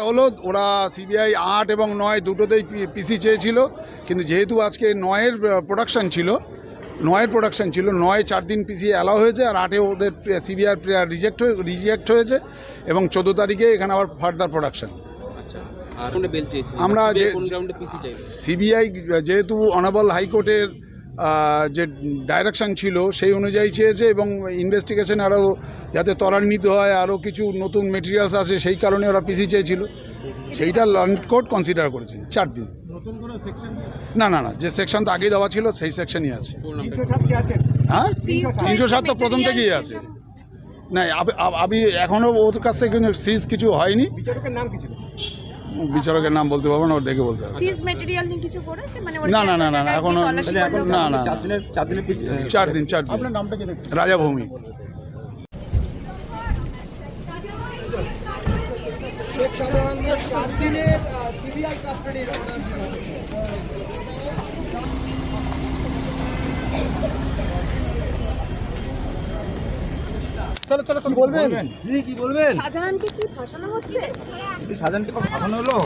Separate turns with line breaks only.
হলো ওরা সিবিআই আট এবং নয় দুটোতেই পিসি চেয়েছিল কিন্তু যেহেতু আজকে নয়ের প্রোডাকশন ছিল নয়ের প্রোডাকশন ছিল নয় চার দিন পিসি অ্যালাউ হয়েছে আর আটে ওদের সিবিআই রিজেক্ট হয়ে রিজেক্ট হয়েছে এবং চোদ্দ তারিখে এখানে আবার ফার্দার প্রোডাকশন
আচ্ছা চেয়েছে
আমরা সিবিআই যেহেতু অনাবল হাইকোর্টের যে ডাইরেকশান ছিল সেই অনুযায়ী চেয়েছে এবং ইনভেস্টিগেশন আরও যাতে ত্বরান্বিত হয় আরও কিছু নতুন মেটেরিয়ালস আসে সেই কারণে ওরা পিসি চেয়েছিল। সেইটা লন্ড কোর্ট কনসিডার করেছেন চার দিন। না না না যে সেকশন তো আগেই দেওয়া ছিল সেই সেকশনই আছে। হ্যাঁ? তিনশো সাত। তো প্রথম থেকেই আছে। না আমি এখনও ওর কাছ থেকে কিন্তু সিজ কিছু হয়নি।
বিচারকের নাম
বলতে পারব না ওর দেখে বলতে হবে
সিজ মেটেরিয়াল নিয়ে কিছু করেছে? মানে
না, না, না, না, না, এখনো- না না
চার দিনের চার দিন
চার দিন চার দিন।
আপনার নামটা কি? দেখুন
রাজা ভৌমিক।
চলো চলো কি বলবেন। কি বলবেন?
শাহজাহানকে কি ফাঁসানো হচ্ছে?
সাজানকে ফাঁসানো হলো?